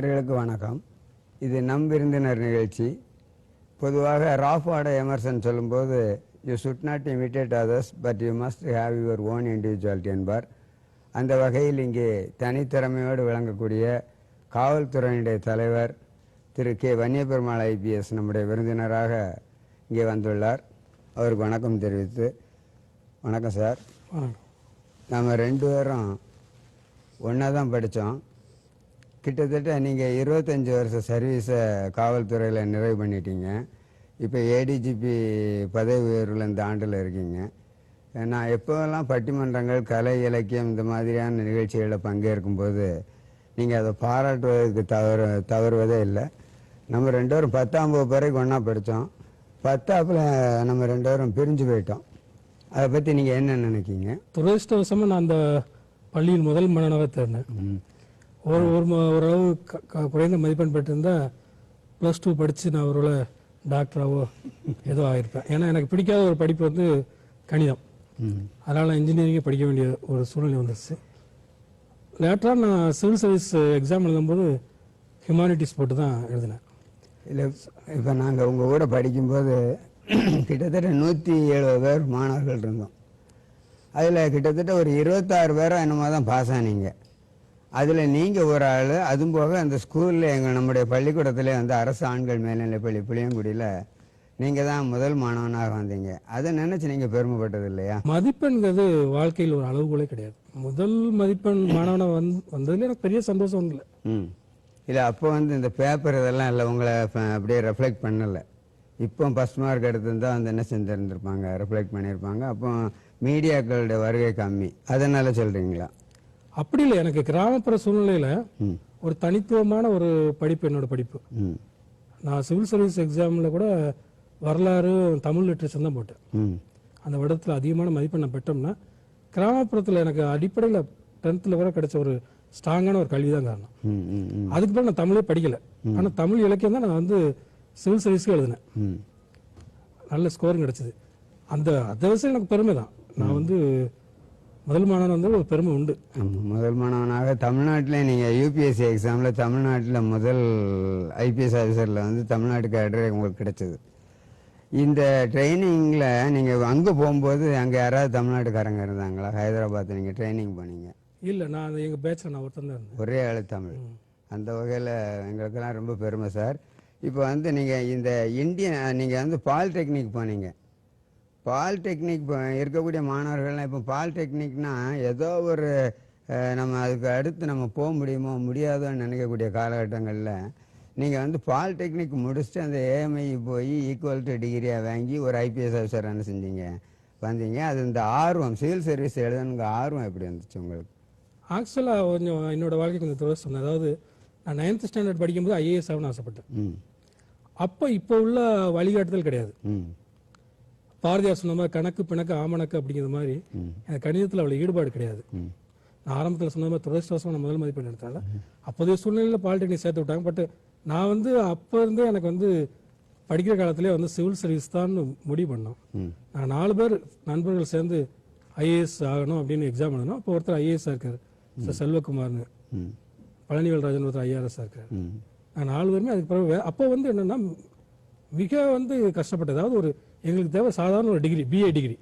நேயர்களுக்கு வணக்கம். இது நம் விருந்தினர் நிகழ்ச்சி. பொதுவாக ராஃபாட எமர்சன் சொல்லும்போது you should not imitate others but you must have your own individuality என்பார். அந்த வகையில் இங்கே தனித்திறமையோடு விளங்கக்கூடிய காவல்துறையினுடைய தலைவர் திரு. கே. வன்னியபெருமாள் ஐபிஎஸ் நம்முடைய விருந்தினராக இங்கே வந்துள்ளார். அவருக்கு வணக்கம் தெரிவித்து. வணக்கம் சார். வணக்கம். நம்ம ரெண்டு பேரும் ஒன்றா தான் படித்தோம். கிட்டத்தட்ட நீங்கள் இருபத்தஞ்சி வருஷம் சர்வீஸை காவல்துறையில் நிறைவு பண்ணிட்டீங்க. இப்போ ஏடிஜிபி பதவி உயர்வில் இந்த ஆண்டில் இருக்கீங்க. நான் எப்போவெல்லாம் பட்டிமன்றங்கள் கலை இலக்கியம் இந்த மாதிரியான நிகழ்ச்சிகளில் பங்கேற்கும்போது நீங்கள் அதை பாராட்டுவதற்கு தவறு தவறுவதே இல்லை. நம்ம ரெண்டு பேரும் பத்தாம் வகுப்பு வரைக்கும் ஒன்றா படித்தோம் பத்தாப்பில் நம்ம ரெண்டு பேரும் பிரிஞ்சு போயிட்டோம். அதை பற்றி நீங்கள் என்ன நினைக்கிங்க துரதிருஷ்டவசமா நான் அந்த பள்ளியில் முதல் மாணவனாக தேர்ந்தேன். ம். ஒரு ஒரு ஓரளவு குறைந்த மதிப்பெண் பெற்றிருந்தா ப்ளஸ் டூ படித்து நான் ஒருவேளை டாக்டராவோ ஏதோ ஆகிருப்பேன் ஏன்னா எனக்கு பிடிக்காத ஒரு படிப்பு வந்து கணிதம். அதனால் இன்ஜினியரிங்கே படிக்க வேண்டிய ஒரு சூழ்நிலை வந்துருச்சு. லேட்டராக நான் சிவில் சர்வீஸ் எக்ஸாம் எழுதும்போது ஹியூமானிட்டிஸ் போட்டு தான் எழுதினேன். இல்லை இப்போ நாங்கள் உங்கள் கூட படிக்கும்போது கிட்டத்தட்ட நூற்றி எழுபது பேர் மாணவர்கள் இருந்தோம். அதில் கிட்டத்தட்ட ஒரு இருபத்தாறு பேரோ என்னமோ தான் பாஸ் ஆனீங்க. அதில் நீங்கள் ஒரு ஆள் அதுவும் போக அந்த ஸ்கூலில் எங்கள் நம்முடைய பள்ளிக்கூடத்திலே வந்து அரசு ஆண்கள் மேல்நிலைப்பள்ளி புளியங்குடியில் நீங்கள் தான் முதல் மாணவனாக வந்தீங்க. அதை நினச்சி நீங்கள் பெருமைப்பட்டது இல்லையா? மதிப்பெண்கிறது வாழ்க்கையில் ஒரு அளவுகோலே கிடையாது. முதல் மதிப்பெண் மாணவனாக வந் வந்ததுல எனக்கு பெரிய சந்தோஷம் இல்லை ம். இல்லை அப்போ வந்து இந்த பேப்பர் இதெல்லாம் இல்லை உங்களை அப்படியே ரெஃப்ளெக்ட் பண்ணலை. இப்போ ஃபஸ்ட் மார்க் எடுத்திருந்தா வந்து என்ன செஞ்சுருந்துருப்பாங்க? ரெஃப்ளெக்ட் பண்ணியிருப்பாங்க அப்போ மீடியாக்களுடைய வருகை கம்மி. அதனால சொல்கிறீங்களா அப்படி இல்லை எனக்கு கிராமப்புற சூழ்நிலையில ஒரு தனித்துவமான ஒரு படிப்பு என்னோட படிப்பு. நான் சிவில் சர்வீஸ் எக்ஸாமில் கூட வரலாறு தமிழ் லிட்ரேச்சர் தான் போட்டேன். அந்த வருடத்தில் அதிகமான மதிப்பெண் நான் பெற்றோம்னா கிராமப்புறத்தில் எனக்கு அடிப்படையில் டென்த்தில் வரை கிடைச்ச ஒரு ஸ்ட்ராங்கான ஒரு கல்வி தான் காரணம் அதுக்கு பிறகு நான் தமிழே படிக்கல. ஆனால் தமிழ் இலக்கியம் தான் நான் வந்து சிவில் சர்வீஸ்க்கு எழுதினேன். நல்ல ஸ்கோரும் கிடைச்சது. அந்த அதை எனக்கு பெருமை தான் நான் வந்து முதல் மாணவன் வந்து ஒரு பெருமை உண்டு. முதல் மாணவனாக தமிழ்நாட்டில் நீங்கள் யூபிஎஸ்சி எக்ஸாமில் தமிழ்நாட்டில் முதல் ஐபிஎஸ் ஆஃபீஸரில் வந்து தமிழ்நாட்டு கேடர் உங்களுக்கு கிடைச்சது. இந்த ட்ரைனிங்கில் நீங்கள் அங்கே போகும்போது அங்கே யாராவது தமிழ்நாட்டுக்காரங்க இருந்தாங்களா? ஹைதராபாத் நீங்கள் ட்ரைனிங் போனீங்க இல்லை நான் அந்த எங்கள் பேச்சில் நான் ஒருத்தன் தான் ஒரே ஆளு தமிழ். அந்த வகையில் எங்களுக்கெல்லாம் ரொம்ப பெருமை சார். இப்போ வந்து நீங்கள் இந்த இந்தியன் நீங்கள் வந்து பாலிடெக்னிக் போனீங்க. பாலிடெக்னிக் இருக்கக்கூடிய மாணவர்கள்லாம் இப்போ பாலிடெக்னிக்னா ஏதோ ஒரு நம்ம அதுக்கு அடுத்து நம்ம போக முடியுமோ முடியாதோன்னு நினைக்கக்கூடிய காலகட்டங்களில் நீங்கள் வந்து பாலிடெக்னிக் முடிச்சுட்டு அந்த ஏஎம்ஐ போய் ஈக்குவல் டு டிகிரியாக வாங்கி ஒரு ஐபிஎஸ் ஆஃபீஸர் என்ன செஞ்சீங்க? வந்தீங்க. அது இந்த ஆர்வம் சிவில் சர்வீஸ் எழுதணுங்க ஆர்வம் எப்படி வந்துச்சு உங்களுக்கு? ஆக்சுவலாக கொஞ்சம் என்னோட வாழ்க்கை கொஞ்சம் துரஸ்தம் தான். அதாவது நான் நைன்த் ஸ்டாண்டர்ட் படிக்கும்போது ஐஏஎஸ் ஆகணும்னு ஆசைப்பட்டேன். ம். அப்போ இப்போ உள்ள வழிகாட்டுதல் கிடையாது. ம். பாரதியார் சொன்ன மாதிரி கணக்கு பிணக்கு ஆமணக்கு அப்படிங்கிற மாதிரி. எனக்கு கணிதத்தில் அவ்வளோ ஈடுபாடு கிடையாது. நான் ஆரம்பத்தில் சொன்ன மாதிரி துரதிருஷ்டவசம் நான் முதல் மதிப்பெண் எடுத்தால அப்போதைய சூழ்நிலையில் பாலிடெக்னிக் சேர்த்து விட்டாங்க. பட் நான் வந்து அப்போ இருந்தே எனக்கு வந்து படிக்கிற காலத்திலே வந்து சிவில் சர்வீஸ் தான் முடிவு பண்ணோம். நாங்கள் நாலு பேர் நண்பர்கள் சேர்ந்து ஐஏஎஸ் ஆகணும் அப்படின்னு எக்ஸாம் எழுதணும். அப்போ ஒருத்தர் ஐஏஎஸ் இருக்கார். சார் செல்வகுமார்னு. ம். பழனிவேல்ராஜன் ஒருத்தர் ஐஆர்எஸ் இருக்கார். நாங்கள் நாலு பேருமே அதுக்கு பிறகு அப்போ வந்து என்னன்னா மிக வந்து கஷ்டப்பட்டது அதாவது ஒரு எங்களுக்கு தேவை சாதாரண ஒரு டிகிரி பிஏ டிகிரி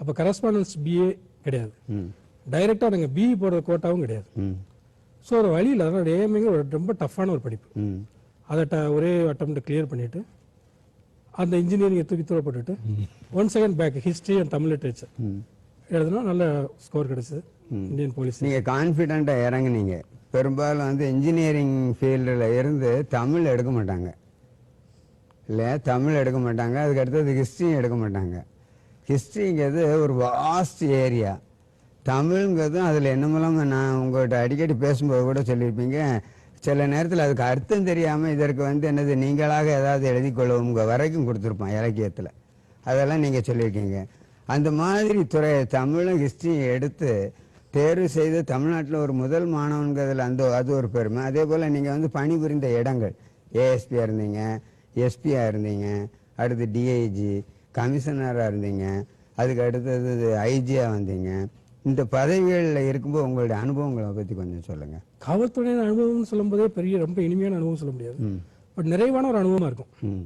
அப்போ கரஸ்பாண்டன்ஸ் பிஏ கிடையாது. டைரெக்டாக நாங்கள் பிஇ போடுற கோட்டாவும் கிடையாது. ஸோ ஒரு வழியில் அதனால் ஏஎம்ஏங்க ஒரு ரொம்ப டஃப்பான ஒரு படிப்பு. அதை ட ஒரே அட்டம் கிளியர் பண்ணிட்டு அந்த இன்ஜினியரிங்கை தூக்கி தூர போட்டுட்டு one second back history and Tamil literature எழுதுனா நல்ல ஸ்கோர் கிடைச்சது. இந்தியன் போலீஸ் நீங்கள் கான்ஃபிடெண்ட்டாக இறங்குனீங்க. பெரும்பாலும் வந்து இன்ஜினியரிங் ஃபீல்டில் இருந்து தமிழ் எடுக்க மாட்டாங்க. இல்லை தமிழ் எடுக்க மாட்டாங்க. அதுக்கு அடுத்தது ஹிஸ்ட்ரியும் எடுக்க மாட்டாங்க. ஹிஸ்ட்ரிங்கிறது ஒரு வாஸ்ட் ஏரியா தமிழுங்கிறதும் அதில் என்னமெல்லாம் நான் உங்கள்கிட்ட அடிக்கடி பேசும்போது கூட சொல்லியிருப்பீங்க. சில நேரத்தில் அதுக்கு அர்த்தம் தெரியாமல் இதற்கு வந்து என்னது நீங்களாக ஏதாவது எழுதி கொள்ளுங்க வரைக்கும் கொடுத்துருப்பான் இலக்கியத்தில். அதெல்லாம் நீங்கள் சொல்லியிருக்கீங்க. அந்த மாதிரி துறை தமிழும் ஹிஸ்ட்ரியும் எடுத்து தேர்வு செய்து தமிழ்நாட்டில் ஒரு முதல் மாணவன்கிறதுல அந்த அது ஒரு பெருமை. அதே போல் நீங்கள் வந்து பணிபுரிந்த இடங்கள் ஏஎஸ்பியாக இருந்தீங்க. எஸ்பியாக இருந்தீங்க அடுத்து டிஐஜி கமிஷனராக இருந்தீங்க அதுக்கு அடுத்தது ஐஜியாக வந்தீங்க. இந்த பதவிகளில் இருக்கும்போது உங்களுடைய அனுபவங்களை பற்றி கொஞ்சம் சொல்லுங்கள் காவல்துறையின் அனுபவம்னு சொல்லும்போதே பெரிய ரொம்ப இனிமையான அனுபவம் சொல்ல முடியாது. பட் நிறைவான ஒரு அனுபவமா இருக்கும்.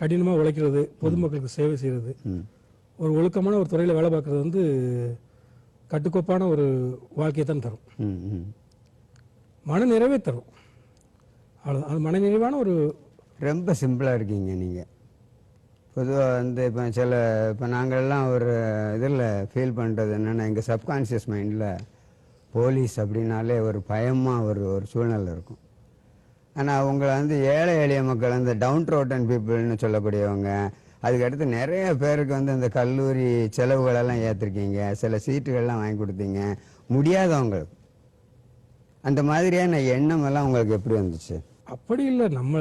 கடினமாக உழைக்கிறது பொதுமக்களுக்கு சேவை செய்கிறது ஒரு ஒழுக்கமான ஒரு துறையில் வேலை பார்க்குறது வந்து கட்டுக்கோப்பான ஒரு வாழ்க்கையை தான் தரும். மன நிறைவே தரும். அவ்வளோதான் அது மன நிறைவான ஒரு ரொம்ப சிம்பிளாக இருக்கீங்க நீங்கள் பொதுவாக வந்து இப்போ சில இப்போ நாங்கள்லாம் ஒரு இதில் ஃபீல் பண்ணுறது என்னென்னா எங்கள் சப்கான்ஷியஸ் மைண்டில் போலீஸ் அப்படின்னாலே ஒரு பயமாக ஒரு ஒரு சூழ்நிலை இருக்கும். ஆனால் அவங்கள வந்து ஏழை எளிய மக்கள் அந்த டவுன் ரோட்டன் பீப்புள்னு சொல்லக்கூடியவங்க அதுக்கடுத்து நிறைய பேருக்கு வந்து இந்த கல்லூரி செலவுகளெல்லாம் ஏற்றிருக்கீங்க சில சீட்டுகள்லாம் வாங்கி கொடுத்தீங்க முடியாதவங்களுக்கு. அந்த மாதிரியான எண்ணம் எல்லாம் உங்களுக்கு எப்படி வந்துச்சு? அப்படி இல்லை நம்ம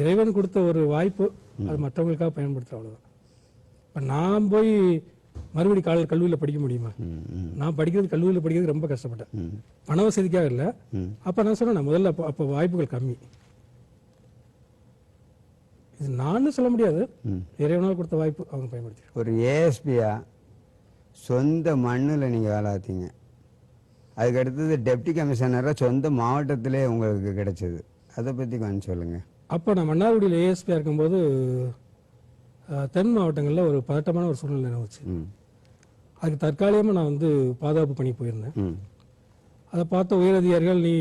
இறைவன் கொடுத்த ஒரு வாய்ப்பு அது மற்றவங்களுக்காக பயன்படுத்துகிற அவ்வளோதான் இப்போ நான் போய் மறுபடி கால கல்லூரியில் படிக்க முடியுமா? நான் படிக்கிறது கல்லூரியில் படிக்கிறது ரொம்ப கஷ்டப்பட்டேன். பண வசதிக்காக இல்லை. அப்போ நான் சொன்னேன் முதல்ல அப்போ அப்போ வாய்ப்புகள் கம்மி. இது நான் சொல்ல முடியாது. இறைவனால் கொடுத்த வாய்ப்பு அவங்க பயன்படுத்தி ஒரு ஏஎஸ்பியா சொந்த மண்ணில் நீங்கள் வேலை பார்த்தீங்க. அதுக்கு அடுத்தது டெப்டி கமிஷனராக சொந்த மாவட்டத்திலே உங்களுக்கு கிடைச்சது. அதை பற்றி கொஞ்சம் சொல்லுங்கள் அப்போ நான் மன்னார்குடியில் ஏஎஸ்பியாக இருக்கும்போது தென் மாவட்டங்களில் ஒரு பதட்டமான ஒரு சூழ்நிலை நிலவுச்சு. அதுக்கு தற்காலிகமாக நான் வந்து பாதுகாப்பு பணி போயிருந்தேன். அதை பார்த்த உயரதிகாரிகள் நீ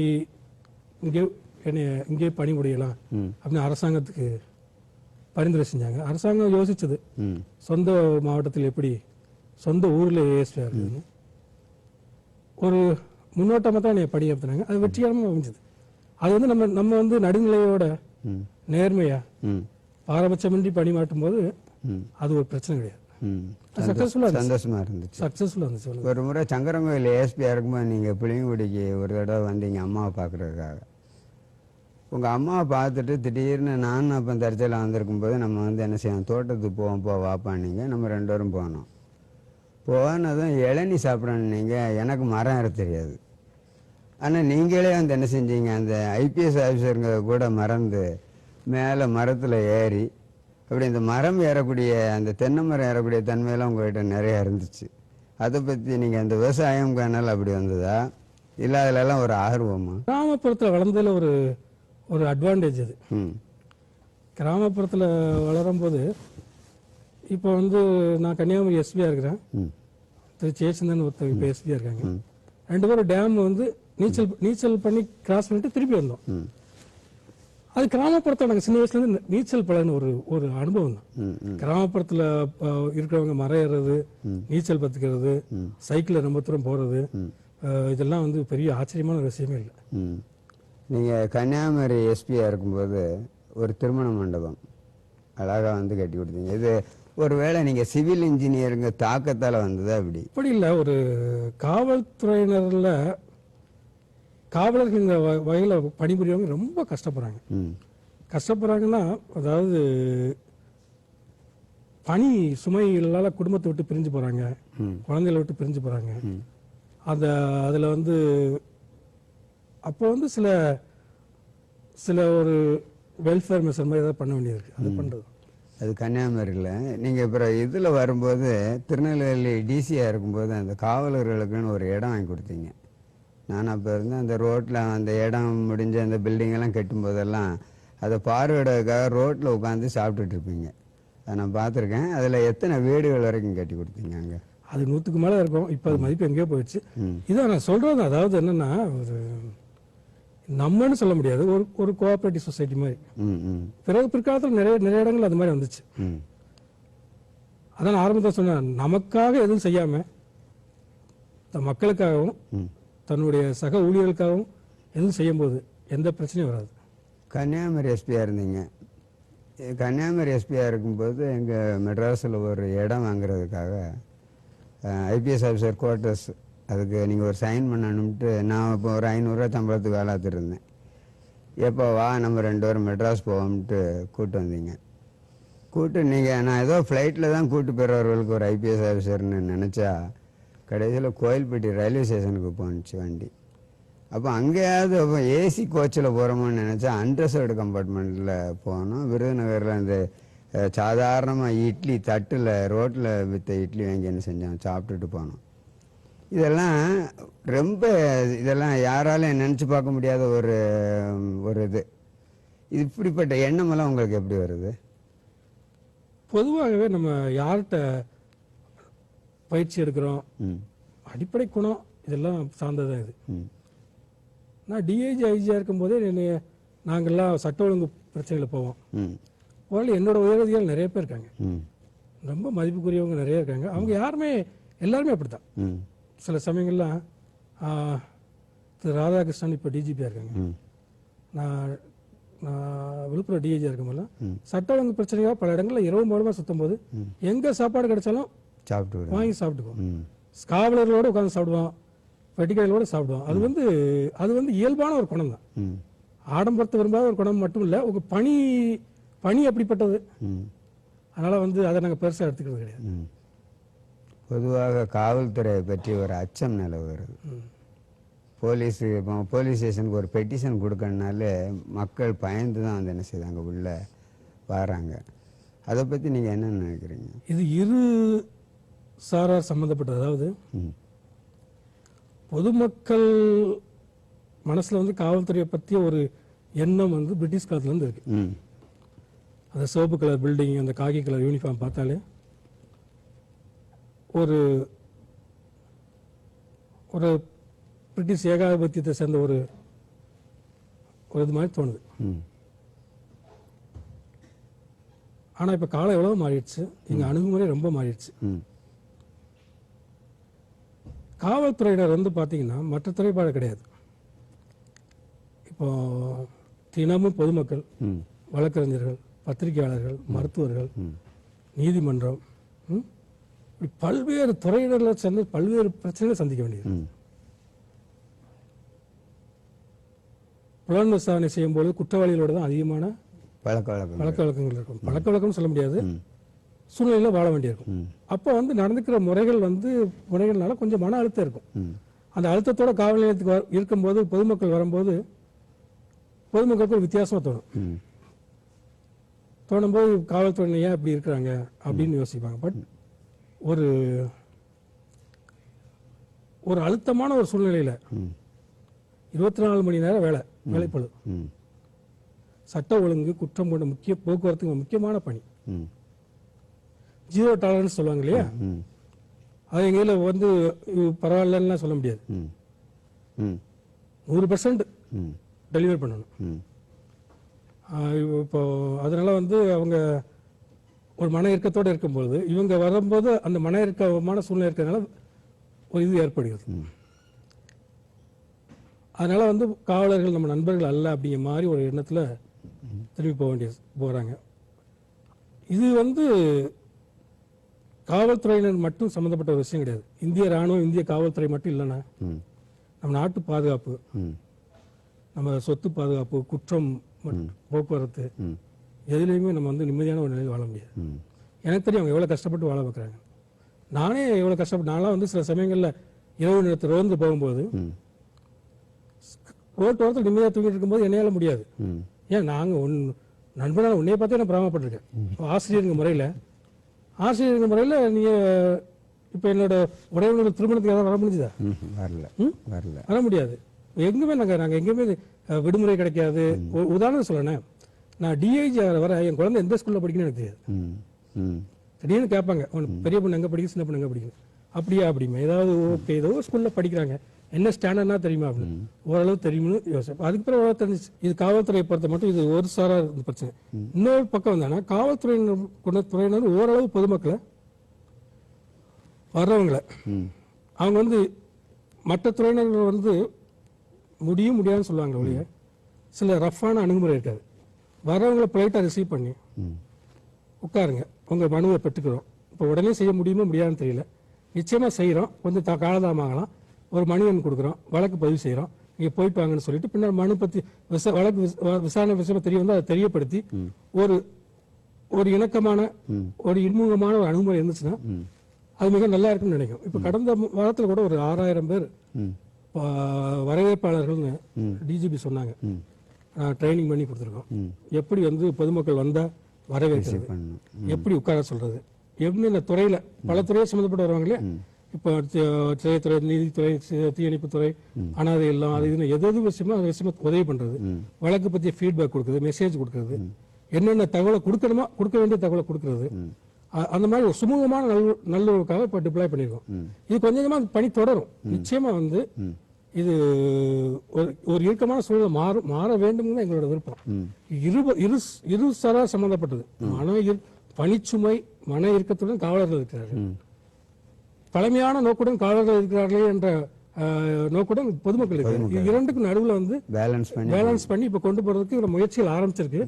இங்கே என்னை இங்கே பணி முடியலாம். அப்படின்னு அரசாங்கத்துக்கு பரிந்துரை செஞ்சாங்க. அரசாங்கம் யோசிச்சது. சொந்த மாவட்டத்தில் எப்படி சொந்த ஊரில் ஏஎஸ்பியாக இருக்குதுன்னு. ஒரு முன்னோட்டமாக தான் என்னை பணி ஏற்றுனாங்க அது வெற்றிகரமாக அமைஞ்சது. அது வந்து நம்ம நம்ம வந்து நடுநிலையோட நேர்மையா? ம். பாரபட்சமின்றி பணி மாட்டும் போது ம். அது ஒரு பிரச்சனை கிடையாது. ம். சக்ஸஸ்ஃபுல்லாக இருந்துச்சு. ஒரு முறை சங்கரங்கோயில் ஏஎஸ்பியாக இருக்கும்போது நீங்கள் புளியங்குடிக்கு ஒரு தடவை வந்தீங்க அம்மாவை பார்க்குறதுக்காக. உங்கள் அம்மாவை பார்த்துட்டு திடீர்னு நானும் அப்போ தற்செயலாக வந்திருக்கும் போது நம்ம வந்து என்ன செய்யணும் தோட்டத்துக்கு போவோம் போ வாப்பான்னீங்க நம்ம ரெண்டு பேரும் போனோம். போனதும் இளநீ சாப்பிடணுன்னீங்க எனக்கு மரம் ஏற தெரியாது. ஆனால் நீங்களே வந்து என்ன செஞ்சீங்க? அந்த ஐபிஎஸ் ஆஃபீஸருங்க கூட மறந்து மேலே மரத்தில் ஏறி அப்படி இந்த மரம் ஏறக்கூடிய அந்த தென்னை மரம் ஏறக்கூடிய தன்மையெல்லாம் உங்கள்கிட்ட நிறையா இருந்துச்சு. அதை பற்றி நீங்கள் அந்த விவசாயம் கனால் அப்படி வந்ததா? இல்லை அதிலெல்லாம் ஒரு ஆர்வமா? கிராமப்புறத்தில் வளர்ந்ததுல ஒரு ஒரு அட்வான்டேஜ் அது. கிராமப்புறத்தில் வளரும்போது இப்போ வந்து நான் கன்னியாகுமரி எஸ்பியாக இருக்கிறேன். ம். திரு ஜெயச்சந்திரன் ஒருத்தர் இப்போ எஸ்பியாக இருக்காங்க. ரெண்டு பேரும் டேம் வந்து நீச்சல் நீச்சல் பண்ணி கிராஸ் பண்ணிட்டு திருப்பி வந்தோம். அது கிராமப்புறத்தில் நாங்கள் சின்ன வயசுலேருந்து நீச்சல் பழகின ஒரு ஒரு அனுபவம் தான். கிராமப்புறத்தில் இருக்கிறவங்க மரம் ஏறுறது ம். நீச்சல் பத்துக்கிறது. சைக்கிளில் ரொம்ப தூரம் போகிறது. இதெல்லாம் வந்து பெரிய ஆச்சரியமான ஒரு விஷயமே இல்லை. நீங்கள் கன்னியாகுமரி எஸ்பியாக இருக்கும்போது ஒரு திருமண மண்டபம் அழகாக வந்து கட்டி கொடுத்தீங்க. இது ஒருவேளை நீங்கள் சிவில் இன்ஜினியருங்க தாக்கத்தால் வந்ததா அப்படி? அப்படி இல்லை ஒரு காவல்துறையினரில் காவலர்கள் இந்த வ- வகையில பணிபுரியவங்க ரொம்ப கஷ்டப்படுறாங்க. கஷ்டப்படுறாங்கன்னா அதாவது பணி சுமைகளால குடும்பத்தை விட்டு பிரிஞ்சு போறாங்க. ம். குழந்தைகளை விட்டு பிரிஞ்சு போறாங்க. ம். அந்த அதுல வந்து அப்போ வந்து சில சில ஒரு வெல்ஃபேர் மெஷர் மாதிரி ஏதாவது பண்ண வேண்டியது அது பண்றது. அது கன்னியாகுமரியில். நீங்கள் அப்புறம் இதில் வரும்போது திருநெல்வேலி டிசியாக இருக்கும்போது அந்த காவலர்களுக்குன்னு ஒரு இடம் வாங்கி கொடுத்தீங்க. நான் அப்போ இருந்து அந்த ரோட்டில் அந்த இடம் முடிஞ்ச அந்த பில்டிங்கெல்லாம் கட்டும்போதெல்லாம் அதை பார்வையிடறதுக்காக ரோட்டில் உட்காந்து சாப்பிட்டுட்டு இருப்பீங்க. அதை நான் பார்த்துருக்கேன். அதில் எத்தனை வீடுகள் வரைக்கும் கட்டி கொடுத்தீங்க அங்கே? அது நூற்றுக்கு மேலே இருக்கும். இப்போ அது மதிப்பு எங்கேயோ போயிடுச்சு. இதான் நான் சொல்றது. அதாவது என்னன்னா ஒரு நம்மன்னு சொல்ல முடியாது. ஒரு ஒரு கோஆபரேட்டிவ் சொசைட்டி மாதிரி. பிறகு பிற்காலத்தில் நிறைய நிறைய இடங்கள் அது மாதிரி வந்துச்சு. ம். அதான் ஆரம்பத்தில் சொன்னேன். நமக்காக எதுவும் செய்யாம தன் மக்களுக்காகவும் ம். தன்னுடைய சக ஊழியர்களுக்காகவும் எதுவும் செய்யும்போது எந்த பிரச்சனையும் வராது. கன்னியாகுமரி எஸ்பியாக இருந்தீங்க. கன்னியாகுமரி எஸ்பியாக இருக்கும்போது எங்கள் மெட்ராஸில் ஒரு இடம் வாங்குறதுக்காக ஐபிஎஸ் ஆஃபீஸர் குவார்ட்டர்ஸ் அதுக்கு நீங்கள் ஒரு சைன் பண்ணணும்ட்டு நான் இப்போ ஒரு ஐநூறுரூவா சம்பளத்துக்கு வேலை எப்போ வா நம்ம ரெண்டு பேரும் மெட்ராஸ் போவோம்ட்டு கூப்பிட்டு வந்தீங்க. கூப்பிட்டு நீங்கள் நான் ஏதோ ஃப்ளைட்டில் தான் கூப்பிட்டு போகிறவர்களுக்கு ஒரு ஐபிஎஸ் ஆஃபீஸர்னு நினச்சா கடைசியில் கோயில்பட்டி ரயில்வே ஸ்டேஷனுக்கு போணுச்சு வண்டி. அப்போ அங்கேயாவது அப்போ ஏசி கோச்சில் போகிறோமோன்னு நினச்சா அன்ரிசர்வ்டு கம்பார்ட்மெண்ட்டில் போனோம் விருதுநகரில் அந்த சாதாரணமாக இட்லி தட்டில் ரோட்டில் விற்ற இட்லி வாங்கி என்ன செஞ்சோம் சாப்பிட்டுட்டு போனோம். இதெல்லாம் ரொம்ப இதெல்லாம் யாராலும் நினச்சி பார்க்க முடியாத ஒரு ஒரு இது இது. இப்படிப்பட்ட எண்ணமெல்லாம் உங்களுக்கு எப்படி வருது? பொதுவாகவே நம்ம யார்கிட்ட பயிற்சி எடுக்கிறோம். அடிப்படை குணம் இதெல்லாம் சார்ந்ததான் இது. நான் டிஐஜி ஐஜியாக இருக்கும்போதே என்னைய நாங்கள்லாம் சட்ட ஒழுங்கு பிரச்சனையில் போவோம். முதல்ல என்னோட உயரதிகள் நிறைய பேர் இருக்காங்க. ரொம்ப மதிப்புக்குரியவங்க நிறைய இருக்காங்க. அவங்க யாருமே எல்லாருமே அப்படித்தான். சில சமயங்கள்லாம் திரு ராதாகிருஷ்ணன் இப்போ டிஜிபியாக இருக்காங்க. நான் நான் விழுப்புரம் டிஐஜியாக இருக்கும்போதெல்லாம் சட்ட ஒழுங்கு பிரச்சனையாக பல இடங்களில் இரவு மூலமாக சுத்தும் போது எங்கே சாப்பாடு கிடைச்சாலும் சாப்பிட்டு வாங்கி சாப்பிட்டுக்குவோம். ம். காவலர்களோட உட்காந்து சாப்பிடுவோம். வெட்டிக்கடைகளோட சாப்பிடுவோம். அது வந்து அது வந்து இயல்பான ஒரு குணம் தான். ஆடம்பரத்தை விரும்பாத ஒரு குணம் மட்டும் இல்லை உங்க பணி பணி அப்படிப்பட்டது. அதனால வந்து அதை நாங்கள் பெருசாக எடுத்துக்கிறது கிடையாது. பொதுவாக காவல்துறையை பற்றி ஒரு அச்சம் நிலவுகிறது. போலீஸ் இப்போ போலீஸ் ஸ்டேஷனுக்கு ஒரு பெட்டிஷன் கொடுக்கறனால மக்கள் பயந்து தான் வந்து என்ன செய்தாங்க உள்ள வராங்க அதை பற்றி நீங்கள் என்ன நினைக்கிறீங்க? இது இரு சாரார் சம்பந்தப்பட்டது. அதாவது பொதுமக்கள் மனசுல வந்து காவல்துறையை பற்றிய ஒரு எண்ணம் வந்து பிரிட்டிஷ் காலத்துல இருந்து இருக்கு. அந்த சிவப்பு கலர் பில்டிங் அந்த காக்கி கலர் யூனிஃபார்ம் பார்த்தாலே ஒரு ஒரு பிரிட்டிஷ் ஏகாதிபத்தியத்தை சேர்ந்த ஒரு ஒரு இது மாதிரி தோணுது. ம். ஆனா இப்ப காலம் எவ்வளவு மாறிடுச்சு. எங்க அணுகுமுறை ரொம்ப மாறிடுச்சு. காவல்துறையினர் வந்து பாத்தீங்கன்னா மற்ற துறைப்பாடு கிடையாது. இப்போ தினமும் பொதுமக்கள் வழக்கறிஞர்கள் பத்திரிகையாளர்கள் மருத்துவர்கள் நீதிமன்றம்? இப்படி பல்வேறு துறையினரில் சேர்ந்து பல்வேறு பிரச்சனைகளை சந்திக்க வேண்டியது. புலன் விசாரணை செய்யும்போது குற்றவாளிகளோட தான் அதிகமான பழக்க வழக்கங்கள். இருக்கும். பழக்க வழக்கம்னு சொல்ல முடியாது. சூழ்நிலையில வாழ வேண்டியிருக்கும். அப்போ வந்து நடந்துக்கிற முறைகள் வந்து முறைகள்னால கொஞ்சம் மன அழுத்தம் இருக்கும். அந்த அழுத்தத்தோட காவல் நிலையத்துக்கு இருக்கும்போது பொதுமக்கள் வரும்போது பொதுமக்களுக்கு ஒரு வித்தியாசமா தோணும். தோணும்போது காவல்துறையினர் ஏன் இப்படி இருக்கிறாங்க? அப்படின்னு யோசிப்பாங்க. பட் ஒரு ஒரு அழுத்தமான ஒரு சூழ்நிலையில இருபத்தி நாலு மணி நேரம் வேலை வேலைப்பழு சட்ட ஒழுங்கு குற்றம் கொண்ட முக்கிய போக்குவரத்துக்கு முக்கியமான பணி. ஜீரோ டாலரன்ஸ் சொல்லுவாங்க இல்லையா அது எங்க இதுல வந்து பரவாயில்லன்னு சொல்ல முடியாது. நூறு பர்சன்ட் டெலிவர் பண்ணணும். இப்போ அதனால வந்து அவங்க ஒரு மன இறுக்கத்தோடு இருக்கும்பொழுது இவங்க வரும்போது அந்த மன இறுக்கமான சூழ்நிலை இருக்கிறதுனால ஒரு இது ஏற்படுகிறது. அதனால வந்து காவலர்கள் நம்ம நண்பர்கள் அல்ல அப்படிங்கிற மாதிரி ஒரு எண்ணத்துல திரும்பி போக வேண்டிய போறாங்க. இது வந்து காவல்துறையினர் மட்டும் சம்பந்தப்பட்ட ஒரு விஷயம் கிடையாது. இந்திய ராணுவம் இந்திய காவல்துறை மட்டும் இல்லைன்னா நம்ம நாட்டு பாதுகாப்பு. நம்ம சொத்து பாதுகாப்பு குற்றம் போக்குவரத்து எதுலேயுமே நம்ம வந்து நிம்மதியான ஒரு நிலையில் வாழ முடியாது. எனக்கு தெரியும் அவங்க எவ்வளோ கஷ்டப்பட்டு வாழ வைக்கிறாங்க. நானே எவ்வளோ கஷ்டப்பட்டு நான்லாம் வந்து சில சமயங்களில் இரவு நேரத்தில் ரோந்து போகும்போது ரோட்டு ஓரத்தில் நிம்மதியாக தூங்கிட்டு இருக்கும்போது என்னையால முடியாது. ஏன் நாங்கள் ஒன் நண்பனால் உன்னைய பார்த்தே நான் பிராமப்பட்டிருக்கேன் ஆசிரியருங்க முறையில் ஆசிரியருங்க முறையில் நீங்கள் இப்போ என்னோட உறவினரோட திருமணத்துக்கு ஏதாவது வர முடிஞ்சுதா? வரல? வரல. வர முடியாது. எங்குமே நாங்கள் நாங்கள் எங்கேயுமே விடுமுறை கிடைக்காது. உதாரணம் சொல்லணேன் நான் டிஐஜி வர என் குழந்தை எந்த ஸ்கூலில் படிக்கணும்னு எனக்கு தெரியாது. திடீர்னு கேட்பாங்க. உனக்கு பெரிய பொண்ணு எங்கே படிக்கும் சின்ன பொண்ணு எங்கே படிக்கும் அப்படியா அப்படிமா ஏதாவது ஓகே ஏதோ ஸ்கூலில் படிக்கிறாங்க. என்ன ஸ்டாண்டர்ட்னா தெரியுமா அப்படின்னு? ஓரளவு தெரியும்னு யோசிப்பேன். அதுக்கு பிறகு ஓரளவு தெரிஞ்சிச்சு. இது காவல்துறையை பொறுத்த மட்டும் இது ஒரு சாரா இந்த பிரச்சனை. இன்னொரு பக்கம் வந்தானா காவல்துறையினர் கொண்ட துறையினர் ஓரளவு பொதுமக்களை வர்றவங்களை. அவங்க வந்து மற்ற துறையினர்கள் வந்து முடியும் முடியாதுன்னு சொல்லுவாங்க ஒழிய சில ரஃப்பான அணுகுமுறை இருக்காது. வரவங்களை பிளைட்டாக ரிசீவ் பண்ணி உட்காருங்க. உங்கள் மனுவை பெற்றுக்கிறோம். இப்போ உடனே செய்ய முடியுமோ முடியாதுன்னு தெரியல. நிச்சயமாக செய்கிறோம் கொஞ்சம் த காலதாமங்கலாம் ஒரு மனு எண் கொடுக்குறோம் வழக்கு பதிவு செய்கிறோம் நீங்கள் போயிட்டு வாங்கன்னு சொல்லிட்டு பின்னர் மனு பற்றி விசா வழக்கு விசாரணை விஷயமா தெரிய வந்து அதை தெரியப்படுத்தி ஒரு ஒரு இணக்கமான ஒரு இன்முகமான ஒரு அணுகுமுறை இருந்துச்சுன்னா அது மிக நல்லா இருக்குன்னு நினைக்கும் இப்போ கடந்த வாரத்தில் கூட ஒரு ஆறாயிரம் பேர் வரவேற்பாளர்கள்னு டிஜிபி சொன்னாங்க. ட்ரைனிங் பண்ணி கொடுத்துருக்கோம். எப்படி வந்து பொதுமக்கள் வந்தால் வரவேற்கிறது? எப்படி உட்கார சொல்றது? என்னென்ன துறையில பல துறையை சம்மந்தப்பட்டு வருவாங்க இல்லையா? இப்போ திரைத்துறை நீதித்துறை தீயணைப்புத்துறை அனாதை இல்லம் அது இதுன்னு எது எது விஷயமோ அது விஷயமா உதவி பண்றது. வழக்கு பத்திய ஃபீட்பேக் கொடுக்குறது மெசேஜ் கொடுக்குறது. என்னென்ன தகவலை கொடுக்கணுமோ கொடுக்க வேண்டிய தகவலை கொடுக்கறது. அந்த மாதிரி ஒரு சுமூகமான நல் நல்லுறவுக்காக இப்போ டிப்ளாய் பண்ணியிருக்கோம் இது கொஞ்சம் கொஞ்சமா பணி தொடரும். நிச்சயமா வந்து இது ஒரு ஒரு இறுக்கமான சூழல் மாற மாற வேண்டும் தான் எங்களோட விருப்பம். இரு இரு இரு சாரா சம்பந்தப்பட்டது. மன பணிச்சுமை மன இறுக்கத்துடன் காவலர்கள் இருக்கிறார்கள். பழமையான நோக்குடன் காவலர்கள் இருக்கிறார்களே என்ற நோக்குடன் பொதுமக்கள் இருக்கிறார்கள். இது இரண்டுக்கும் நடுவுல வந்து பேலன்ஸ் பண்ணி பேலன்ஸ் பண்ணி இப்ப கொண்டு போறதுக்கு ஒரு முயற்சிகள் ஆரம்பிச்சிருக்கு.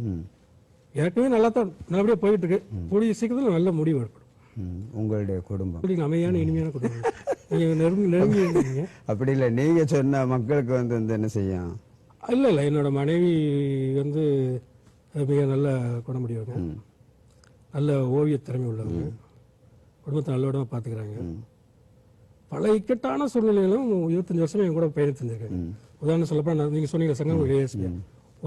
ஏற்கனவே நல்லா தான் நல்லபடியா போயிட்டு இருக்கு கூடிய சீக்கிரத்தில் நல்ல முடிவு ஏற்படும் உங்களுடைய குடும்பம். அமைதியான இனிமையான குடும்பம். நீங்க நெருங்கி நெருங்கி அப்படி இல்லை நீங்க சொன்ன மக்களுக்கு வந்து வந்து என்ன செய்யும்? இல்ல இல்ல என்னோட மனைவி வந்து மிக நல்ல குணமுடியவங்க. நல்ல ஓவிய திறமை உள்ளவங்க. குடும்பத்தை நல்ல விடமா பாத்துக்கிறாங்க. பல இக்கட்டான சூழ்நிலையிலும் இருபத்தஞ்சு வருஷமா என் கூட பயணம் செஞ்சிருக்காங்க உதாரணம் சொல்லப்போனா நான் நீங்க சொன்னீங்க சங்கம் ஏஎஸ்பி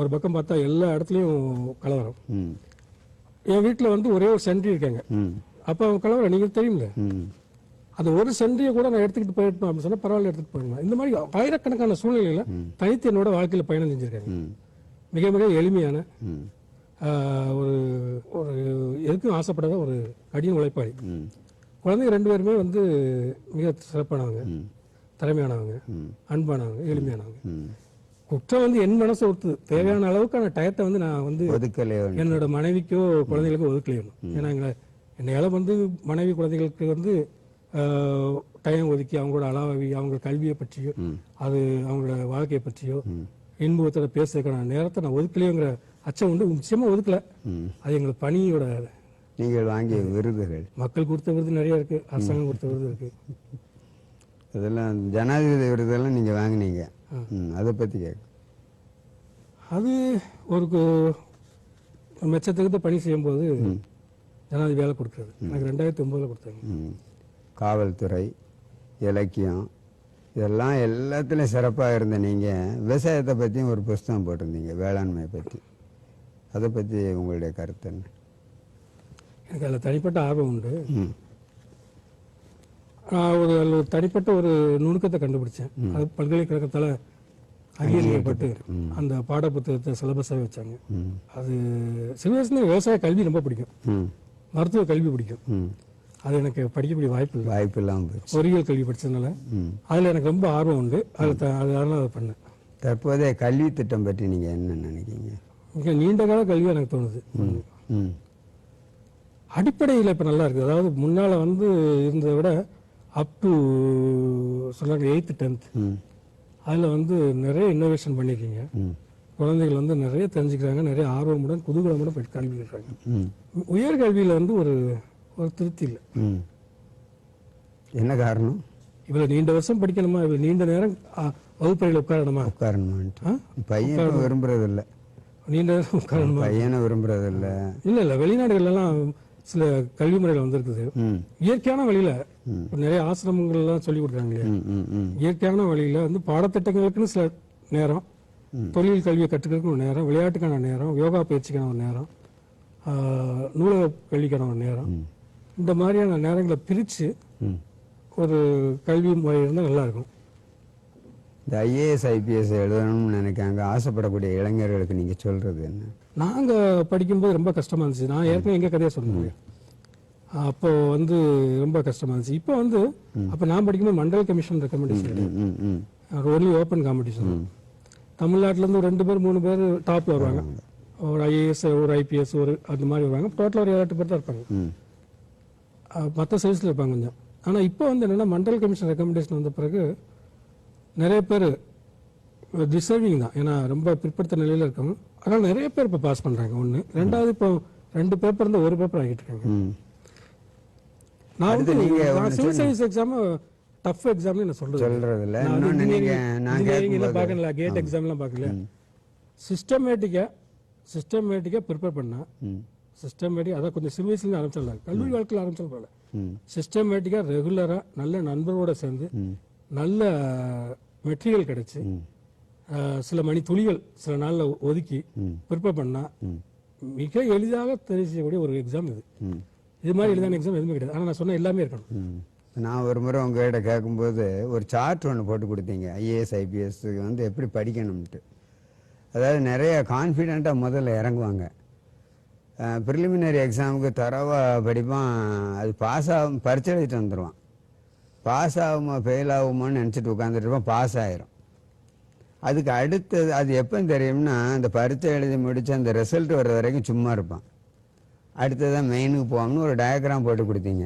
ஒரு பக்கம் பார்த்தா எல்லா இடத்துலயும் கலவரம். என் வீட்டுல வந்து ஒரே ஒரு சென்ட்ரி இருக்காங்க. அப்ப அவங்க கலவரம் நீங்க தெரியும்ல. அந்த ஒரு சென்ட்ரியை கூட நான் எடுத்துக்கிட்டு போயிட்டோம் அப்படின்னு சொன்னா பரவாயில்ல எடுத்துட்டு போயிடலாம் இந்த மாதிரி ஆயிரக்கணக்கான சூழ்நிலையில தனித்து என்னோட வாழ்க்கையில பயணம் செஞ்சிருக்காங்க மிக மிக எளிமையான ஒரு ஒரு எதுக்கும் ஆசைப்படாத ஒரு கடின உழைப்பாளி. குழந்தைங்க ரெண்டு பேருமே வந்து மிக சிறப்பானவங்க. திறமையானவங்க. அன்பானவங்க எளிமையானவங்க. குற்றம் வந்து என் மனசை ஒருத்து தேவையான அளவுக்கான டயத்தை வந்து நான் வந்து என்னோட மனைவிக்கோ குழந்தைகளுக்கோ ஒதுக்கலையணும் ஏன்னா எங்களை என்னையால வந்து மனைவி குழந்தைகளுக்கு வந்து டைம் ஒதுக்கி அவங்களோட அளவி அவங்க கல்வியை பற்றியோ அது அவங்களோட வாழ்க்கையை பற்றியோ இன்பத்தோட பேசுறதுக்கான நேரத்தை நான் ஒதுக்கலையோங்கிற அச்சம் உண்டு. நிச்சயமா ஒதுக்கல. அது எங்களுக்கு பணியோட நீங்கள் வாங்கிய விருதுகள். மக்கள் கொடுத்த விருது நிறைய இருக்கு அரசாங்கம் கொடுத்த விருது இருக்கு. இதெல்லாம் ஜனாதிபதி விருதெல்லாம் நீங்கள் வாங்குனீங்க. அதை பற்றி கேட்க அது ஒரு மெச்சத்துக்கு பணி செய்யும்போது ஜனாதிபதி வேலை கொடுக்குறது. எனக்கு ரெண்டாயிரத்தி ஒன்பதுல கொடுத்தாங்க. காவல்துறை இலக்கியம் இதெல்லாம் எல்லாத்துலேயும் சிறப்பாக இருந்த நீங்கள் விவசாயத்தை பற்றியும் ஒரு புஸ்தகம் போட்டிருந்தீங்க வேளாண்மை பற்றி அதை பற்றி உங்களுடைய கருத்து என்ன? எனக்கு அதில் தனிப்பட்ட ஆர்வம் உண்டு. நான் ஒரு அதுல ஒரு தனிப்பட்ட ஒரு நுணுக்கத்தை கண்டுபிடிச்சேன். அது பல்கலைக்கழகத்தால் அங்கீகரிக்கப்பட்டு அந்த பாடப்புத்தகத்தை சிலபஸாக வச்சாங்க. அது வயசுல விவசாய கல்வி ரொம்ப பிடிக்கும். மருத்துவ கல்வி பிடிக்கும். அது எனக்கு படிக்கக்கூடிய வாய்ப்பு இல்லை. வாய்ப்பு இல்லாமல் பொறியியல் கல்வி படிச்சதுனால ம். அதில் எனக்கு ரொம்ப ஆர்வம் உண்டு. அதில் த- அதனால அதை பண்ணேன். தற்போதைய கல்வி திட்டம் பற்றி நீங்கள் என்ன நினைக்கிறீங்க? மிக நீண்ட கால கல்வி எனக்கு தோணுது. அடிப்படையில் இப்போ நல்லா இருக்குது அதாவது முன்னால் வந்து இருந்ததை விட அப் டு சொன்னாங்க எயித்து டென்த் அதில் வந்து நிறைய இன்னோவேஷன் பண்ணியிருக்கீங்க குழந்தைகள் வந்து நிறைய தெரிஞ்சுக்கிறாங்க. நிறைய ஆர்வமுடன் குதூகலமுடன் போய் கல்வி ம். உயர்கல்வியில் வந்து ஒரு ஒரு திருப்தி இல்லை. என்ன காரணம்? இவ்வளோ நீண்ட வருஷம் படிக்கணுமா? இவ்வளோ நீண்ட நேரம் வகுப்பறையில் உட்காரணுமா? உட்காரணுமான்ட்டு. ஆ? பையன் விரும்புறது இல்ல நீண்ட நேரம் உட்காரணுமா? பையனை விரும்புறது இல்ல இல்லை இல்லை வெளிநாடுகள்லாம் சில கல்வி முறையில் வந்திருக்குது. இயற்கையான வழியில் நிறைய ஆசிரமங்கள்லாம் சொல்லி கொடுக்குறாங்க இயற்கையான வழியில் வந்து பாடத்திட்டங்களுக்குன்னு சில நேரம் தொழில் கல்வியை கற்றுக்கிறதுக்கு ஒரு நேரம் விளையாட்டுக்கான நேரம் யோகா பயிற்சிக்கான ஒரு நேரம் நூலக கல்விக்கான ஒரு நேரம் இந்த மாதிரியான நேரங்களை பிரித்து ஒரு கல்வி முறை இருந்தால் நல்லா இருக்கும். இந்த ஐஏஎஸ் ஐபிஎஸ் எழுதணும்னு நினைக்காங்க. ஆசைப்படக்கூடிய இளைஞர்களுக்கு நீங்க சொல்றது என்ன? நாங்கள் படிக்கும்போது ரொம்ப கஷ்டமாக இருந்துச்சு. நான் ஏற்கனவே எங்கள் கதையை சொன்னேன் அப்போ வந்து ரொம்ப கஷ்டமாக இருந்துச்சு. இப்போ வந்து அப்போ நான் படிக்கும்போது Mandal commission recommendation only open competition தமிழ்நாட்டுல இருந்து ஒரு ரெண்டு பேர் மூணு பேர் டாப்ல வருவாங்க. ஒரு ஐஏஎஸ் ஒரு ஐபிஎஸ் ஒரு அந்த மாதிரி வருவாங்க. டோட்டலாக ஒரு ஏழு எட்டு பேர் தான் இருப்பாங்க. மற்ற சைஸில் இருப்பாங்க கொஞ்சம். ஆனால் இப்போ வந்து என்னன்னா மண்டல் கமிஷன் ரெக்கமெண்டேஷன் வந்த பிறகு நிறைய பேர் டிசர்விங் தான். ஏன்னா ரொம்ப பிற்படுத்த நிலையில் இருக்காங்க அதனால் நிறைய பேர் இப்போ பாஸ் பண்ணுறாங்க ஒன்று ரெண்டாவது இப்போ ரெண்டு பேப்பர் இருந்து ஒரு பேப்பர் ஆகிட்டு இருக்காங்க நான் வந்து நான் சிவில் சர்வீஸ் எக்ஸாம் டஃப் எக்ஸாம்னு நான் சொல்றது. சொல்றது இல்ல நான் இன்னொன்னு நீங்க நான் இன்ஜினியரிங் எல்லாம் கேட்கும்போது பார்க்கல. கேட் எக்ஸாம்லாம் பார்க்கல. சிஸ்டமேட்டிக்கா சிஸ்டமேட்டிக்கா ப்ரிப்பேர் பண்ணா ம். சிஸ்டமேட்டிக் அதான் கொஞ்சம் வயசுல ஆரம்பிச்சிடலாம். கல்லூரி வாழ்க்கையில் ஆரம்பிச்சிடல சிஸ்டமேட்டிக்கா ரெகுலரா நல்ல நண்பரோட சேர்ந்து நல்ல மெட்டீரியல் கிடைச்சு சில மணி துளிகள் சில நாள்ல ஒதுக்கி ம். ப்ரிப்பேர் பண்ணா ம். மிக எளிதாக தெரிவு செய்யக்கூடிய ஒரு எக்ஸாம் இது. ம். இது மாதிரி எளிதான எக்ஸாம் எதுவுமே கிடையாது. ஆனால் நான் சொன்ன எல்லாமே இருக்கணும். ம். நான் ஒரு முறை உங்ககிட்ட கேட்கும்போது ஒரு சார்ட் ஒன்று போட்டு கொடுத்தீங்க. ஐஏஎஸ் ஐபிஎஸ்க்கு வந்து எப்படி படிக்கணும்ட்டு அதாவது நிறைய கான்ஃபிடெண்ட்டாக முதல்ல இறங்குவாங்க. ப்ரிலிமினரி எக்ஸாமுக்கு தரவாக படிப்பான். அது பாஸ் ஆகும் பரிச்சை எழுதிட்டு வந்துடுவான் பாஸ் ஆகுமா ஃபெயில் ஆகுமான்னு நினச்சிட்டு உட்காந்துட்டு இருப்பான். பாஸ் ஆயிரும். அதுக்கு அடுத்தது அது எப்போ தெரியும்னா அந்த பரீட்சை எழுதி முடித்து அந்த ரிசல்ட் வர்ற வரைக்கும் சும்மா இருப்பான். அடுத்ததான் மெயினுக்கு போவோம்னு ஒரு டயக்ராம் போட்டு கொடுத்தீங்க.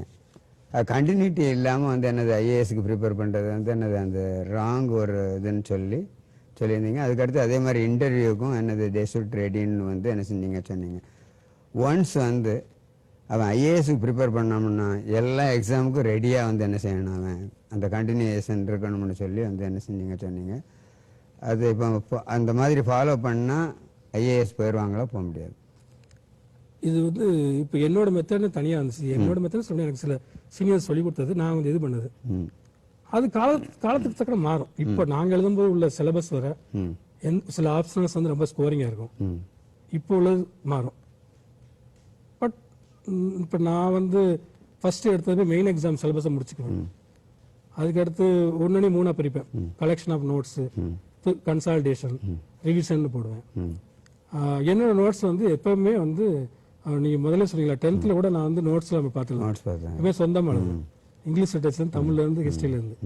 அது கண்டினியூட்டி இல்லாமல் வந்து என்னது ஐஏஎஸ்க்கு ப்ரிப்பேர் பண்ணுறது வந்து என்னது அந்த ராங் ஒரு இதுன்னு சொல்லி சொல்லியிருந்தீங்க. அதுக்கடுத்து அதே மாதிரி இன்டர்வியூக்கும் என்னது தேசுட் ரெடின்னு வந்து என்ன செஞ்சீங்க சொன்னீங்க. ஒன்ஸ் வந்து அவன் ஐஏஎஸ்க்கு ப்ரிப்பேர் பண்ணோம்னா எல்லா எக்ஸாமுக்கும் ரெடியாக வந்து என்ன செய்யணும் அவன்? அந்த கண்டினியூஷன் இருக்கணும்னு சொல்லி வந்து என்ன செஞ்சீங்க சொன்னீங்க. அது இப்போ அந்த மாதிரி ஃபாலோ பண்ணால் ஐஏஎஸ் போயிடுவாங்களா போக முடியாது. இது வந்து இப்போ என்னோட மெத்தட்னு தனியாக இருந்துச்சு. என்னோட மெத்தட் சொல்லி எனக்கு சில சீனியர்ஸ் சொல்லி கொடுத்தது. நான் வந்து இது பண்ணது. அது கால காலத்துக்கு தக்க மாறும். இப்போ நாங்கள் எழுதும்போது உள்ள சிலபஸ் வர சில ஆப்ஷன்ஸ் வந்து ரொம்ப ஸ்கோரிங்காக இருக்கும். இப்போ உள்ளது மாறும். பட் இப்போ நான் வந்து ஃபர்ஸ்ட் எடுத்தது மெயின் எக்ஸாம் சிலபஸை முடிச்சுக்குவேன். அதுக்கடுத்து ஒன்னொன்னே மூணாக பிரிப்பேன். Collection of notes consultation revision போடுவேன். என்னோட நோட்ஸ் வந்து எப்பவுமே வந்து நீங்க முதல்ல சொன்னீங்களா டென்த்தில் கூட நான் வந்து நோட்ஸ்ல பார்த்துக்கலாம் நோட்ஸ் பார்த்தேன். எப்பவுமே சொந்தமா எழுதுவேன். இங்கிலீஷ் லிட்டரேச்சர் தமிழ்ல இருந்து ஹிஸ்டரியில இருந்து.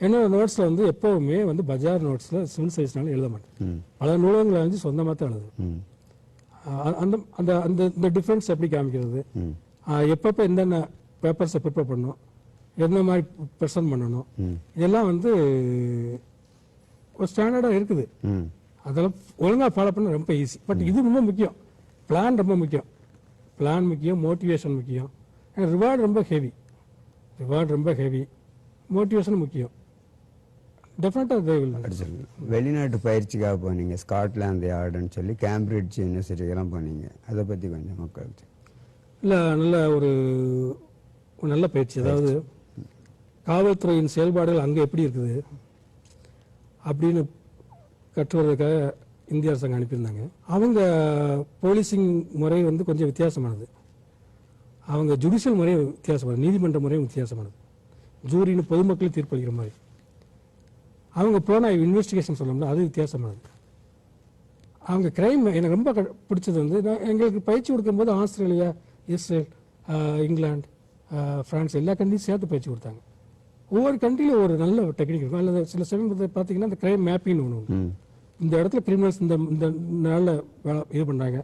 என்னோட நோட்ஸ்ல வந்து எப்பவுமே வந்து பஜார் நோட்ஸ்ல சிவில் சைஸ்னால எழுத மாட்டேன். பல நூலகங்களை வந்து சொந்தமா தான் எழுதுவேன். அந்த அந்த அந்த இந்த டிஃபரன்ஸ் எப்படி காமிக்கிறது? எப்பப்ப என்னென்ன பேப்பர்ஸை ப்ரிப்பேர் பண்ணணும்? எந்த மாதிரி ப்ரெசென்ட் பண்ணணும்? இதெல்லாம் வந்து ஒரு ஸ்டாண்டர்டாக இருக்குது. அதெல்லாம் ஒழுங்கா ஃபாலோ பண்ண ரொம்ப ஈஸி பட் இது ரொம்ப முக்கியம். பிளான் ரொம்ப முக்கியம். பிளான் முக்கியம் மோட்டிவேஷன் முக்கியம். ரிவார்டு ரொம்ப ஹெவி ரிவார்டு ரொம்ப ஹெவி மோட்டிவேஷன் முக்கியம். வெளிநாட்டு பயிற்சிக்காக போனீங்க. ஸ்காட்லாந்து யார்டுன்னு சொல்லி கேம்பிரிட்ஜ் யூனிவர்சிட்டிக்கெல்லாம் போனீங்க. அதை பற்றி கொஞ்சம் மக்களுக்கு இல்லை நல்ல ஒரு ஒரு நல்ல பயிற்சி. அதாவது காவல்துறையின் செயல்பாடுகள் அங்கே எப்படி இருக்குது? அப்படின்னு கற்றுவதற்காக இந்திய அரசாங்கம் அனுப்பியிருந்தாங்க. அவங்க போலீசிங் முறை வந்து கொஞ்சம் வித்தியாசமானது. அவங்க ஜுடிஷியல் முறை வித்தியாசமானது. நீதிமன்ற முறையும் வித்தியாசமானது. ஜூரின்னு பொதுமக்கள் தீர்ப்பளிக்கிற மாதிரி. அவங்க போன இன்வெஸ்டிகேஷன் சொல்லணும்னா அது வித்தியாசமானது. அவங்க கிரைம் எனக்கு ரொம்ப க- பிடிச்சது வந்து நான் எங்களுக்கு பயிற்சி கொடுக்கும்போது ஆஸ்திரேலியா இஸ்ரேல் இங்கிலாந்து ஃப்ரான்ஸ் எல்லா கண்ட்ரியும் சேர்த்து பயிற்சி கொடுத்தாங்க. ஒவ்வொரு கண்ட்ரியில் ஒரு நல்ல டெக்னிக் இருக்கும். அல்லது சில சமயம் பார்த்தீங்கன்னா இந்த கிரைம் மேப்பிங் ஒன்று இந்த இடத்துல கிரிமினல்ஸ் இந்த இந்த நாளில் இது பண்ணுறாங்க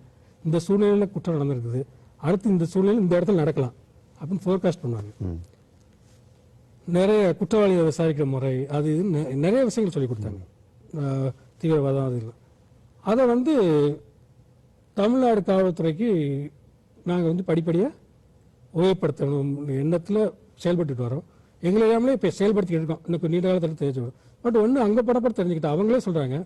இந்த சூழ்நிலையில் குற்றம் நடந்திருக்குது. அடுத்து இந்த சூழ்நிலை இந்த இடத்துல நடக்கலாம். அப்படின்னு ஃபோர்காஸ்ட் பண்ணுவாங்க. நிறைய குற்றவாளியை விசாரிக்கிற முறை அது இது நிறைய விஷயங்கள் சொல்லி கொடுத்தாங்க. தீவிரவாதம் அது இல்லை அதை வந்து தமிழ்நாடு காவல்துறைக்கு நாங்கள் வந்து படிப்படியாக உபயோகப்படுத்தணும் எண்ணத்தில் செயல்பட்டுட்டு வரோம். எங்களை எல்லாமே இப்போ செயல்படுத்திக்கிட்டு இருக்கோம். இன்னும் நீண்ட காலத்தில் தெரிஞ்சு வரும். பட் ஒன்று அங்கே படப்பட தெரிஞ்சுக்கிட்டு அவங்களே சொல்கிறாங்க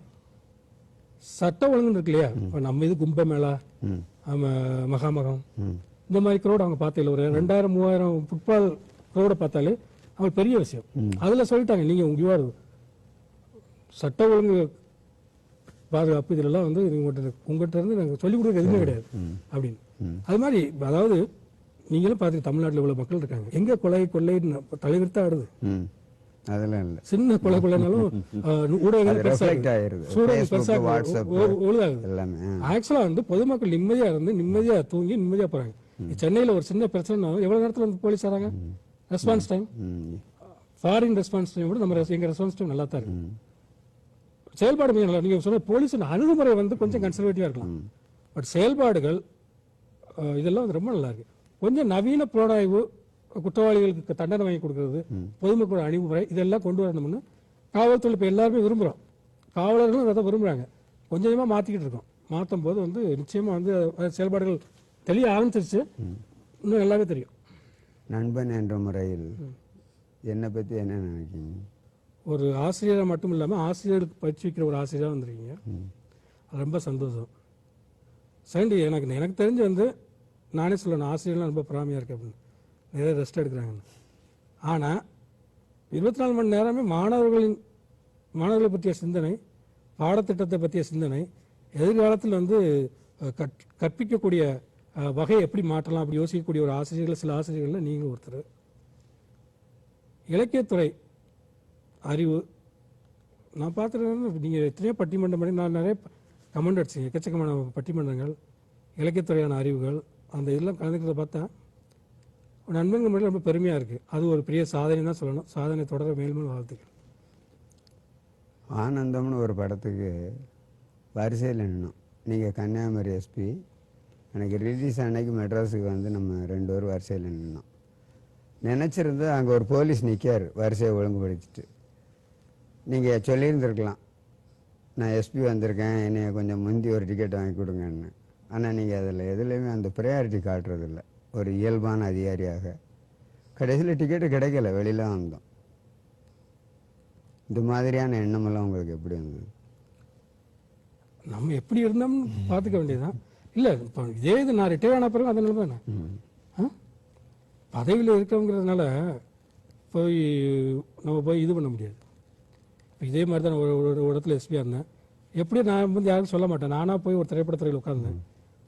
சட்டம் ஒழுங்குன்னு இருக்கு இல்லையா? இப்போ நம்ம இது கும்பமேளா ம். ஆமா, மகாமகம் இந்த மாதிரி க்ரௌட் அவங்க பார்த்ததில்ல ஒரு ரெண்டாயிரம் மூவாயிரம் ஃபுட்பால் க்ரௌடை பார்த்தாலே அவங்க பெரிய விஷயம். அதில் சொல்லிட்டாங்க நீங்கள் உங்கள் சட்ட ஒழுங்கு பாதுகாப்பு இதெல்லாம் வந்து உங்கள்கிட்ட உங்கள்கிட்ட இருந்து நாங்கள் சொல்லிக் கொடுக்க எதுவுமே கிடையாது. அப்படின்னு. அது மாதிரி அதாவது நீங்களும் பார்த்து தமிழ்நாட்டில் இவ்வளோ மக்கள் இருக்காங்க. எங்கே கொலை கொள்ளை தலைவர் தான் ஆடுது. ம். அதெல்லாம் இல்லை. சின்ன கொலை கொள்ளைனாலும் ஊடகங்கள். ஆக்சுவலா வந்து பொதுமக்கள் நிம்மதியா இருந்து நிம்மதியா தூங்கி நிம்மதியா போறாங்க. சென்னையில ஒரு சின்ன பிரச்சனை எவ்வளவு நேரத்துல வந்து போலீஸ் வராங்க? Response time foreign response time விட நம்ம எங்க ரெஸ்பான்ஸ் டைம் நல்லா தான் இருக்கு செயல்பாடு மிக நீங்க சொன்ன போலீஸ் அணுகுமுறை வந்து கொஞ்சம் கன்சர்வேட்டிவா இருக்கலாம். பட் செயல்பாடுகள் இதெல்லாம் ரொம்ப நல்லா இருக்கு. கொஞ்சம் நவீன புலனாய்வு குற்றவாளிகளுக்கு தண்டனை வாங்கி கொடுக்கறது பொதுமக்களோட அணுகுமுறை இதெல்லாம் கொண்டு வரணும்னு காவல்துறை இப்போ எல்லாருமே விரும்புகிறோம் காவலர்களும் அதை விரும்புகிறாங்க கொஞ்சம் கொஞ்சமாக மாற்றிக்கிட்டு இருக்கோம். மாற்றும் போது வந்து நிச்சயமாக வந்து செயல்பாடுகள் தெளிய ஆரம்பிச்சிருச்சு. இன்னும் எல்லாமே தெரியும். நண்பன் என்ற முறையில் என்னை பற்றி என்ன நினைக்கிறீங்க? ஒரு ஆசிரியராக மட்டும் இல்லாமல் ஆசிரியருக்கு பயிற்சி வைக்கிற ஒரு ஆசிரியராக வந்திருக்கீங்க. ரொம்ப சந்தோஷம். செகண்ட் எனக்கு எனக்கு தெரிஞ்சு வந்து நானே சொல்லணும் ஆசிரியர்லாம் ரொம்ப பொறாமையாக இருக்கு அப்படின்னு. நிறைய ரெஸ்ட் எடுக்கிறாங்கன்னு ஆனால் இருபத்தி நாலு மணி நேரமே மாணவர்களின் மாணவர்களை பற்றிய சிந்தனை பாடத்திட்டத்தை பற்றிய சிந்தனை எதிர்காலத்தில் வந்து கற்- கற்பிக்கக்கூடிய வகையை எப்படி மாற்றலாம் அப்படி யோசிக்கக்கூடிய ஒரு ஆசிரியர்கள் சில ஆசிரியர்கள் நீங்கள் ஒருத்தர். இலக்கியத்துறை அறிவு நான் பார்த்துருக்கேன் நீங்கள் எத்தனையோ பட்டிமன்றம் பண்ணி நான் நிறைய கமெண்ட் அடிச்சிங்க எக்கச்சக்கமான பட்டிமன்றங்கள் இலக்கியத்துறையான அறிவுகள் அந்த இதெல்லாம் கலந்துக்கிறத பார்த்தா நண்பர்கள் மட்டும் ரொம்ப பெருமையாக இருக்குது அது ஒரு பெரிய சாதனை தான் சொல்லணும். சாதனை தொடர மேல்மேல் வாழ்த்துக்கள். ஆனந்தம்னு ஒரு படத்துக்கு வரிசையில் நின்னோம். நீங்கள் கன்னியாகுமரி எஸ்பி எனக்கு ரிலீஸ் அன்னைக்கு மெட்ராஸுக்கு வந்து நம்ம ரெண்டு பேரும் வரிசையில் நின்னோம். நினச்சிருந்து அங்கே ஒரு போலீஸ் நிற்கார் வரிசையை ஒழுங்குபடுத்திட்டு. நீங்கள் சொல்லியிருந்திருக்கலாம். நான் எஸ்பி வந்திருக்கேன் என்னைய கொஞ்சம் முந்தி ஒரு டிக்கெட் வாங்கி கொடுங்கன்னு. ஆனால் நீங்கள் அதில் எதுலேயுமே அந்த ப்ரையாரிட்டி காட்டுறதில்ல. ஒரு இயல்பான அதிகாரியாக. கடைசியில் டிக்கெட்டு கிடைக்கல வெளியில வந்தோம். இந்த மாதிரியான எண்ணமெல்லாம் உங்களுக்கு எப்படி வந்தது நம்ம எப்படி இருந்தோம்னு பார்த்துக்க வேண்டியதுதான். இல்லை இப்போ இதே இது நான் ரிட்டையர் ஆன பிறகு அந்த நிலைமை ம். பதவியில் இருக்கவங்கிறதுனால போய் நம்ம போய் இது பண்ண முடியாது. இதே மாதிரி தான் ஒரு ஒரு இடத்துல எஸ்பியாக இருந்தேன். எப்படி நான் வந்து யாரும் சொல்ல மாட்டேன். நானாக போய் ஒரு திரைப்படத்துறையில் உட்கார்ந்தேன்.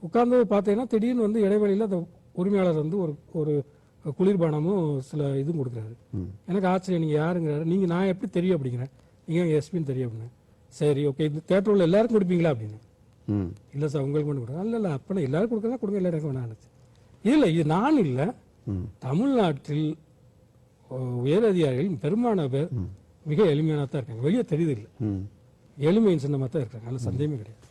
உட்கார்ந்து பார்த்தீங்கன்னா திடீர்னு வந்து இடைவெளியில் அந்த உரிமையாளர் வந்து ஒரு ஒரு குளிர்பானமும் சில இதுவும் கொடுக்குறாரு. எனக்கு ஆச்சரியம் நீங்கள் யாருங்கிறாரு? நீங்கள் நான் எப்படி தெரியும் அப்படிங்கிறேன். நீங்கள் எஸ்பின்னு தெரியும் அப்படின்னு சரி ஓகே இந்த தேட்டரில் எல்லாருக்கும் கொடுப்பீங்களா அப்படின்னு? இல்லை சார் உங்களுக்கு மட்டும் கொடுங்க இல்லை இல்லை அப்போ எல்லாரும் கொடுக்குறதா கொடுங்க எல்லாரும் எனக்கு வேணாம் இல்லை இது நான் இல்லை. தமிழ்நாட்டில் உயரதிகாரிகள் பெரும்பாலான பேர் மிக எளிமையான தான் இருக்காங்க. வெளியே தெரியுது இல்லை. எளிமையின் சின்னமாக தான் இருக்காங்க. அதில் சந்தேகமே கிடையாது.